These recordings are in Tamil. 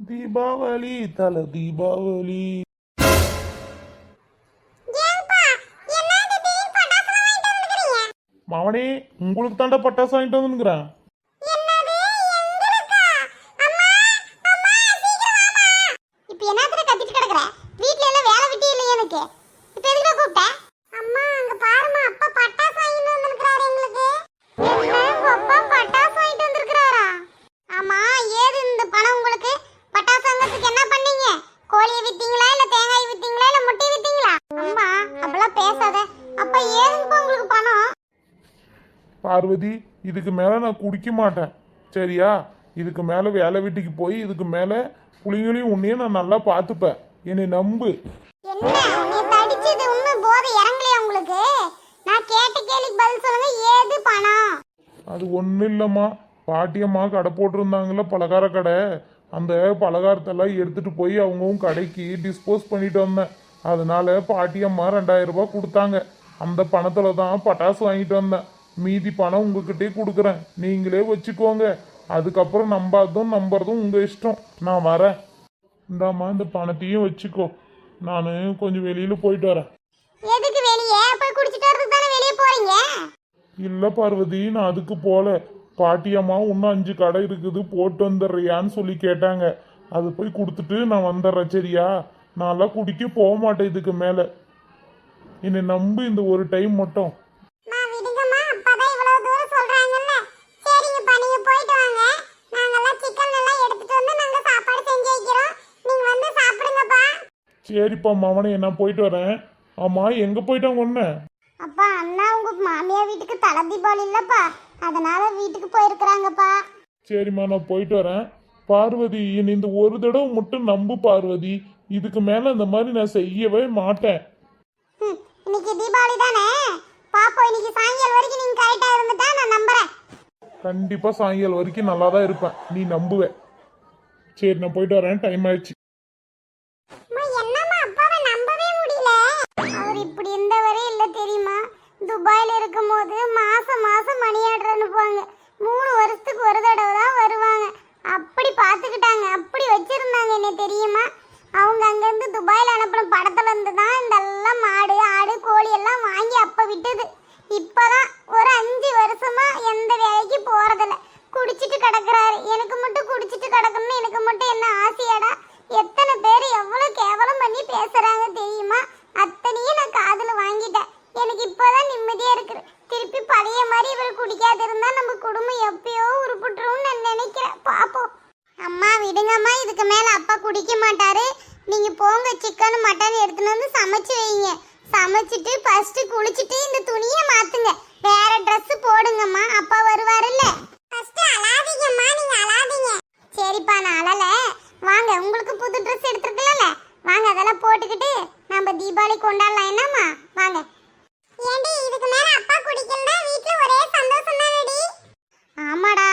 தீபாவளி தல தீபாவளி. மவனே உங்களுக்கு தாண்டா பட்டாசு வாங்கிட்டு வந்துருக்குறேன் இப்ப என்னத்துல கத்திட்டு கிடக்குற வீட்ல எல்லாம் வேலை விட்டி இல்லையே எனக்கு இப்ப எதுக்கு கூப்பிட்ட அம்மா அங்க பாருமா அப்பா பட்டாசு வாங்கிட்டு வந்திருக்காரு எங்களுக்கு என்ன உங்க அப்பா பட்டாசு வாங்கிட்டு வந்திருக்காரா ஆமா ஏது இந்த பணம் உங்களுக்கு பட்டாசு வாங்குறதுக்கு என்ன பண்ணீங்க கோழியை வித்தீங்களா இல்ல தேங்காய் வித்தீங்களா இல்ல முட்டை வித்தீங்களா அம்மா அப்பெல்லாம் பேசாத அப்ப ஏதுப்பா உங்களுக்கு பணம் பார்வதி இதுக்கு மேல நான் குடிக்க மாட்டேன். சரியா? இதுக்கு மேல வேலை வீட்டுக்கு போய் இதுக்கு மேல புள்ளிங்களையும் உன்னையும் நான் நல்லா பார்த்துப்பேன். என்னை நம்பு. என்ன? உன்னை தடிச்சது இன்னும் போதை இறங்கலையா உங்களுக்கு? நான் கேட்ட கேள்விக்கு பதில் சொல்லுங்க. ஏது பணம்? அது ஒன்றும் இல்லைம்மா. பாட்டியம்மா கடை போட்டிருந்தாங்கல்ல பலகார கடை. அந்த பலகாரத்தெல்லாம் எடுத்துட்டு போய் அவங்கவும் கடைக்கு டிஸ்போஸ் பண்ணிட்டு வந்தேன். அதனால பாட்டியம்மா ரெண்டாயிரம் ரூபாய் கொடுத்தாங்க. அந்த பணத்துல தான் பட்டாசு வாங்கிட்டு வந்தேன். மீதி பணம் உங்ககிட்டயே கொடுக்குறேன். நீங்களே வச்சுக்கோங்க. அதுக்கப்புறம் நம்பாததும் நம்புறதும் உங்க இஷ்டம். நான் வரேன். இந்தாம்மா இந்த பணத்தையும் வச்சுக்கோ. நான் கொஞ்சம் வெளியில போயிட்டு வரேன். எதுக்கு வெளியே? போய் குடிச்சிட்டு வரதுக்கு தானே வெளியே போறீங்க? இல்ல பார்வதி நான் அதுக்கு போல. பாட்டியம்மா இன்னும் அஞ்சு கடை இருக்குது. போட்டு வந்துடுறியான்னு சொல்லி கேட்டாங்க. அது போய் கொடுத்துட்டு நான் வந்துடுறேன் சரியா? நான்லாம் குடிக்க போக மாட்டேன் இதுக்கு மேல. என்னை நம்பு இந்த ஒரு டைம் மட்டும். சரிப்பா மவனே நான் போயிட்டு வரேன். ஆமா எங்க போயிட்டாங்க ஒன்று அப்பா அண்ணா உங்க மாமியார் வீட்டுக்கு தலை தீபாவளி இல்லப்பா. அதனால வீட்டுக்கு போயிருக்கிறாங்கப்பா. சரிம்மா நான் போயிட்டு வரேன். பார்வதி என்னை இந்த ஒரு தடவை மட்டும் நம்பு பார்வதி. இதுக்கு மேல இந்த மாதிரி நான் செய்யவே மாட்டேன். ம், இன்னைக்கு தீபாவளி தானே? பாப்போம் இன்னைக்கு சாயங்காலம் வரைக்கும் நீங்க கரெக்டா இருந்துட்டா நான் நம்புறேன். கண்டிப்பா சாயங்காலம் வரைக்கும் நல்லா தான் இருப்பேன். நீ நம்புவ. சரி நான் போயிட்டு வரேன். டைம் ஆயிடுச்சு. இல்லை தெரியுமா? துபாயில் இருக்கும்போது மாதம் மாதம் மணி ஆர்டர் அனுப்புவாங்க மூணு வருஷத்துக்கு ஒரு தடவை தான் வருவாங்க. அப்படி பார்த்துக்கிட்டாங்க. அப்படி வச்சுருந்தாங்க. என்ன தெரியுமா? அவங்க அங்கேருந்து துபாயில் அனுப்பின படத்துலேருந்து தான் இந்த எல்லாம் மாடு ஆடு கோழி எல்லாம் வாங்கி அப்போ விட்டது. இப்போ தான் அஞ்சு வருஷமா எந்த வேலைக்கு போறதில்ல குடிச்சிட்டு கிடக்குறாரு எனக்கு மட்டும் குடிச்சிட்டு கிடக்கணும்னு எனக்கு மட்டும் என்ன ஆசையாடா எத்தனை பேர் எவ்வளவு கேவலம் பண்ணி பேசுறாங்க தெரியுமா அத்தனையும் நான் காதுல வாங்கிட்டேன் எனக்கு இப்போதான் நிம்மதியா இருக்கு திருப்பி பழைய மாதிரி இவர் குடிக்காது இருந்தா நம்ம குடும்பம் எப்பயோ உருப்பிட்டுரும்னு நான் நினைக்கிறேன் பாப்போம் அம்மா விடுங்கம்மா இதுக்கு மேல அப்பா குடிக்க மாட்டாரு நீங்க போங்க சிக்கன் எடுத்துன்னு வந்து சமைச்சு வைங்க. சமைச்சிட்டு ஃபர்ஸ்ட் குளிச்சிட்டு இந்த துணியை மாத்துங்க. வேற Dress போடுங்கம்மா அப்பா வருவாருல்ல. ஃபர்ஸ்ட் அழாதீங்கம்மா நீங்க அழாதீங்க. சரிப்பா நான் அழல. வாங்க உங்களுக்கு புது Dress எடுத்துருக்கலாம்ல. வாங்க அதெல்லாம் போட்டுக்கிட்டு நம்ம தீபாவளி கொண்டாடலாம். என்னம்மா? வாங்க. ஏண்டி இதுக்கு மேல அப்பா குடிக்கலனா வீட்ல ஒரே சந்தோஷம் தானடி ஆமாடா.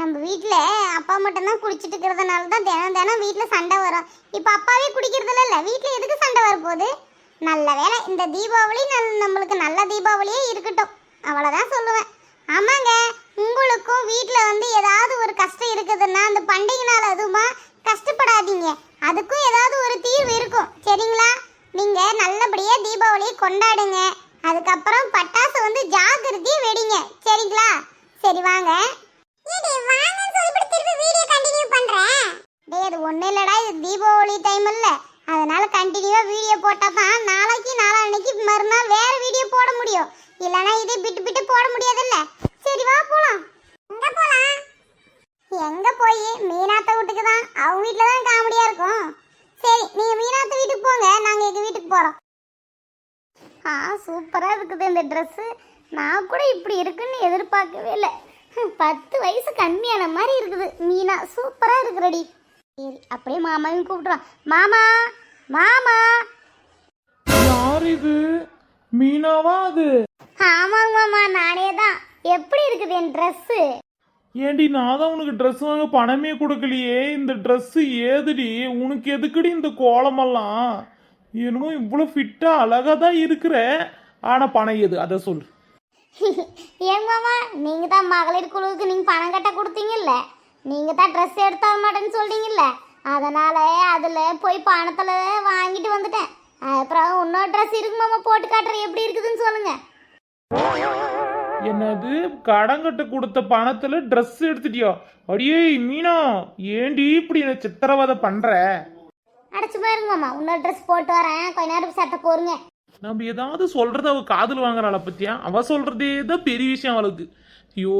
நம்ம வீட்டில் அப்பா மட்டும்தான் குடிச்சிட்டு இருக்கிறதுனால தான் தினம் தினம் வீட்டில் சண்டை வரும். இப்போ அப்பாவே குடிக்கிறதுல இல்லை. வீட்டில் எதுக்கு சண்டை வரப்போகுது நல்ல வேளை இந்த தீபாவளி நல்- நம்மளுக்கு நல்ல தீபாவளியே இருக்கட்டும். அவ்வளோதான் சொல்லுவேன். ஆமாங்க. உங்களுக்கும் வீட்டில் வந்து ஏதாவது ஒரு கஷ்டம் இருக்குதுன்னா அந்த பண்டிகை நாள் அதுவுமா கஷ்டப்படாதீங்க. அதுக்கும் ஏதாவது ஒரு தீர்வு இருக்கும். சரிங்களா? நீங்கள் நல்லபடியாக தீபாவளியை கொண்டாடுங்க. அதுக்கப்புறம் பட்டாசு வந்து ஜாக்கிரதையா வெடிங்க. சரிங்களா? சரி வாங்க. அது ஒண்ணு இல்லடா இது தீபாவளி டைம் இல்லை. அதனால கண்டினியூவாக வீடியோ போட்டா தான் நாளைக்கு நாளான்னைக்கு மறுநாள் வேறு வீடியோ போட முடியும். இல்லனா இதே பிட்டு பிட்டு போட முடியாதுல்ல. சரி வா போலாம். எங்க போலாம்? எங்க போய்? மீனாத்த வீட்டுக்கு தான். அவங்க வீட்ல தான் காமெடியா இருக்கும். சரி நீங்கள் மீனாத்த வீட்டுக்கு போங்க. நாங்கள் எங்கள் வீட்டுக்கு போகிறோம் ஆ சூப்பராக இருக்குது இந்த ட்ரெஸ்ஸு நான் கூட இப்படி இருக்குன்னு எதிர்பார்க்கவே இல்லை. பத்து வயசு கம்மியான மாதிரி இருக்குது. மீனா சூப்பரா இருக்குறடி. சரி அப்படியே மாமாவையும் கூப்பிடுறோம் மாமா மாமா. யார் இது? மீனாவா அது? ஆமாங்க மாமா நானே தான். எப்படி இருக்குது என் ட்ரெஸ்ஸு ஏண்டி நான் தான் உனக்கு ட்ரெஸ் வாங்க பணமே கொடுக்கலையே. இந்த Dress ஏதுடி? உனக்கு எதுக்குடி இந்த கோலமெல்லாம்? என்னமோ இவ்வளோ ஃபிட்டா அழகா தான் இருக்கிற. ஆனா பணம் எது? அதை சொல்லு. ஏன் மாமா நீங்க தான் மகளிர் குழுவுக்கு நீங்க பணம் கட்ட கொடுத்தீங்கல்ல? நீங்க தான் ட்ரெஸ் எடுத்து தர மாட்டேன்னு சொல்றீங்கல்ல? அதனால அதில் போய் பணத்தில் வாங்கிட்டு வந்துட்டேன். அப்புறம் இன்னொரு ட்ரெஸ் இருக்கு மாமா போட்டு காட்டுறேன் எப்படி இருக்குதுன்னு சொல்லுங்க. என்னது? கடங்கட்ட கொடுத்த பணத்துல Dress எடுத்துட்டியா? அடியே மீனா ஏண்டி இப்படி என்ன சித்திரவதை பண்ற? அடைச்சு போயிருங்க மாமா இன்னொரு ட்ரெஸ் போட்டு வரேன். கொஞ்ச நேரம் சட்டை போருங்க நம்ம ஏதாவது சொல்றத அவ காதுல வாங்குறாள பத்தியா? அவ சொல்றதே தான் பெரிய விஷயம் அவளுக்கு. ஐயோ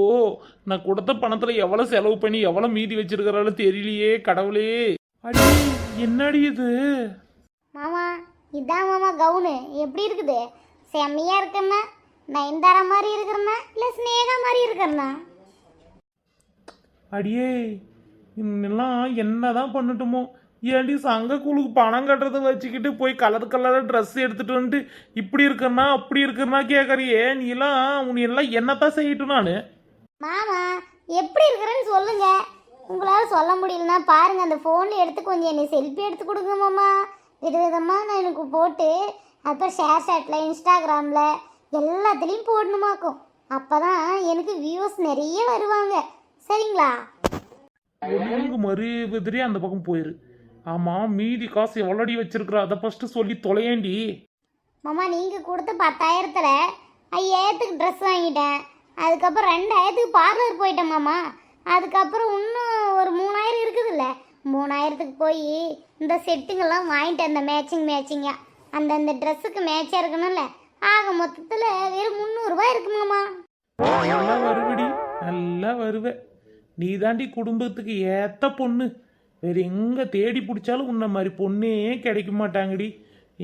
நான் கொடுத்த பணத்துல எவ்வளவு செலவு பண்ணி எவ்வளவு மீதி வச்சிருக்கிறாளோ தெரியலையே கடவுளே. அடி என்னடி இது? மாமா இதான் மாமா கவுனு. எப்படி இருக்குது? செம்மையா இருக்குன்னா? நயன்தாரா மாதிரி இருக்கிறனா இல்லை ஸ்னேகா மாதிரி இருக்கிறனா அடியே இன்னெல்லாம் என்னதான் பண்ணட்டுமோ? ஏண்டி சங்க கூழுக்கு பணம் கட்டுறதை வச்சுக்கிட்டு போய் கலர் கலர் ட்ரெஸ் எடுத்துட்டு வந்துட்டு இப்படி இருக்கறனா அப்படி இருக்கறனா கேட்கறியே நீ எல்லாம் உன்னை எல்லாம் என்னத்தான் செய்யட்டும் நான்? மாமா எப்படி இருக்கிறேன்னு சொல்லுங்க. உங்களால் சொல்ல முடியலன்னா பாருங்க அந்த ஃபோனில் எடுத்து கொஞ்சம் என்னை செல்ஃபி எடுத்து கொடுங்க மாமா. விதவிதமாக நான் எனக்கு போட்டு அப்புறம் ஷேர் சாட்டில் இன்ஸ்டாகிராமில் எல்லாத்துலேயும் போடணுமாக்கும். அப்போ தான் எனக்கு வியூஸ் நிறைய வருவாங்க. சரிங்களா? எதிரே அந்த பக்கம் போயிரு. ஆமா மீதி காசு எவ்வளோடி வச்சிருக்கிற அதை ஃபர்ஸ்ட் சொல்லி தொலையேண்டி. மாமா நீங்கள் கொடுத்த பத்தாயிரத்தில் ஐயாயிரத்துக்கு ட்ரெஸ் வாங்கிட்டேன். அதுக்கப்புறம் ரெண்டாயிரத்துக்கு பார்லர் போயிட்டேன் மாமா. அதுக்கப்புறம் இன்னும் ஒரு மூணாயிரம் இருக்குதுல்ல. மூணாயிரத்துக்கு போய் இந்த செட்டுங்கெல்லாம் வாங்கிட்டேன் அந்த மேட்சிங் மேட்சிங்காக அந்த அந்த ட்ரெஸ்ஸுக்கு மேட்சாக இருக்கணும்ல. ஆக மொத்தத்தில் வெறும் முந்நூறுரூவா இருக்கு மாமா. நல்லா வருவடி நல்லா வருவ. நீ தாண்டி குடும்பத்துக்கு ஏத்த பொண்ணு. வேறு எங்கே தேடி பிடிச்சாலும் உன்ன மாதிரி பொண்ணே கிடைக்க மாட்டாங்கடி.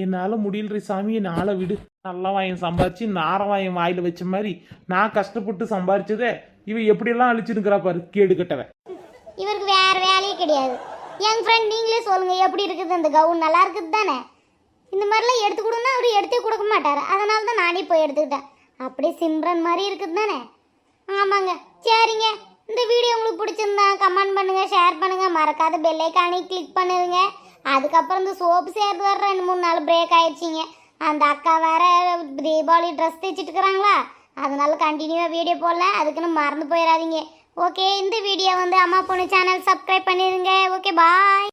என்னால் முடியலரி சாமி நாளை விடு. நல்ல வாயம் சம்பாரிச்சு நார வாயம் வச்ச மாதிரி நான் கஷ்டப்பட்டு சம்பாரிச்சதே இவ எப்படியெல்லாம் அழிச்சிருக்கிறா பாரு கேடு கட்டவன். இவருக்கு வேறு வேலையே கிடையாது. என் ஃப்ரெண்ட் நீங்களே சொல்லுங்கள் எப்படி இருக்குது அந்த கவுன் நல்லா இருக்குது தானே? இந்த மாதிரிலாம் எடுத்து கொடுன்னா அவர் எடுத்தே கொடுக்க மாட்டார். அதனால தான் நானே போய் எடுத்துக்கிட்டேன். அப்படியே சிம்ரன் மாதிரி இருக்குது தானே? ஆமாங்க. சரிங்க. இந்த வீடியோ உங்களுக்கு பிடிச்சிருந்தா கமெண்ட் பண்ணுங்கள் ஷேர் பண்ணுங்கள் மறக்காத பெல்லைக்கானே கிளிக் பண்ணுங்க. அதுக்கப்புறம் இந்த சோப்பு சேர்த்து வர ரெண்டு மூணு நாள் பிரேக் ஆயிடுச்சிங்க. அந்த அக்கா வேற தீபாவளி ட்ரெஸ் தைச்சிட்டு இருக்கிறாங்களா? அதனால கண்டினியூவாக வீடியோ போடல. அதுக்குன்னு மறந்து போயிடாதீங்க. ஓகே இந்த வீடியோ வந்து அம்மா பொண்ணு சேனல் சப்ஸ்கிரைப் பண்ணிடுங்க. Okay bye